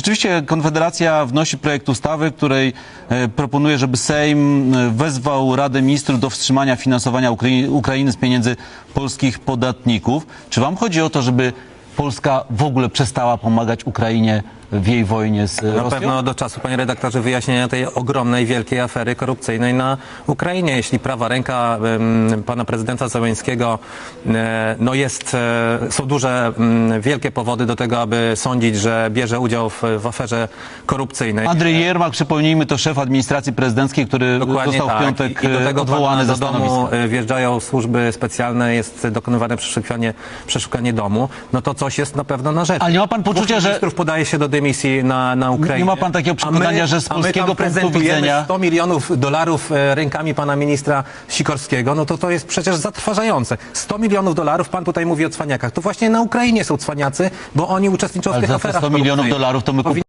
Rzeczywiście Konfederacja wnosi projekt ustawy, w której e, proponuje, żeby Sejm e, wezwał Radę Ministrów do wstrzymania finansowania Ukrai- Ukrainy z pieniędzy polskich podatników. Czy wam chodzi o to, żeby Polska w ogóle przestała pomagać Ukrainie w jej wojnie z e, Na Rosją? pewno do czasu, panie redaktorze, wyjaśnienia tej ogromnej, wielkiej afery korupcyjnej na Ukrainie. Jeśli prawa ręka em, pana prezydenta Załęskiego e, no jest, e, są duże, m, wielkie powody do tego, aby sądzić, że bierze udział w, w aferze korupcyjnej. Andrzej Jermak, przypomnijmy, to szef administracji prezydenckiej, który został w tak. piątek I, I do e, tego odwołany pana ze do domu stanowiska. e, wjeżdżają służby specjalne, jest dokonywane przeszukanie, przeszukanie domu. No to coś jest na pewno na rzecz. Ale nie ma pan poczucia, Dwóch że- ministrów podaje się do dymisji na, na Ukrainie. Nie ma pan takiego przekonania, że z a my polskiego tam punktu prezentujemy widzenia- 100 milionów dolarów e, rękami pana ministra Sikorskiego, no to to jest przecież zatrważające. 100 milionów dolarów, pan tutaj mówi o cwaniakach. To właśnie na Ukrainie są cwaniacy, bo oni uczestniczą w Ale tych za te aferach 100 milionów korupcyjnych. dolarów to my Powinni